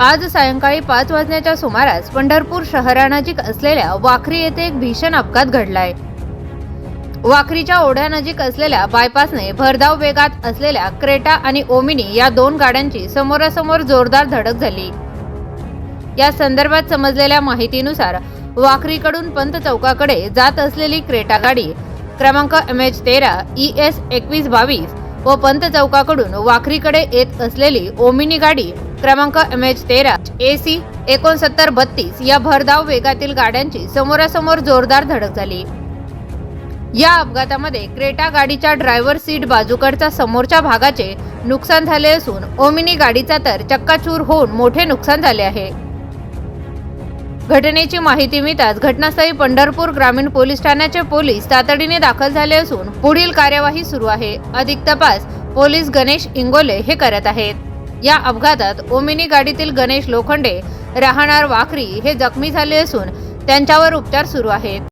आज सायंकाळी पाच वाजण्याच्या सुमारास पंढरपूर शहरानजीक असलेल्या वाखरी येथे एक भीषण अपघात घडलाय. वाखरीच्या ओढ्यानजीक असलेल्या बायपासने भरधाव वेगात असलेल्या क्रेटा आणि ओमिनी या दोन गाड्यांची समोरासमोर जोरदार धडक झाली. या संदर्भात समजलेल्या माहितीनुसार वाखरीकडून पंत चौकाकडे जात असलेली क्रेटा गाडी क्रमांक एम एच तेरा ई एस एकवीस बावीस व पंत चौकाकडून वाखरीकडे येत असलेली ओमिनी गाडी क्रमांक एम एच तेरा ए सी एकोणसत्तर बत्तीस या भरधाव वेगातील गाड्यांची समोरासमोर जोरदार धडक झाली. या अपघातामध्ये क्रेटा गाडीच्या ड्रायव्हर सीट बाजूकडच्या समोरच्या भागाचे नुकसान झाले असून ओमिनी गाडीचा तर चक्काचूर होऊन मोठे नुकसान झाले आहे. घटनेची माहिती मिळताच घटनास्थळी पंढरपूर ग्रामीण पोलीस ठाण्याचे पोलीस तातडीने दाखल झाले असून पुढील कार्यवाही सुरू आहे. अधिक तपास पोलीस गणेश इंगोले हे करत आहेत. या अपघातात ओमिनी गाडीतील गणेश लोखंडे राहणार वाखरी हे जखमी झाले असून त्यांच्यावर उपचार सुरू आहेत.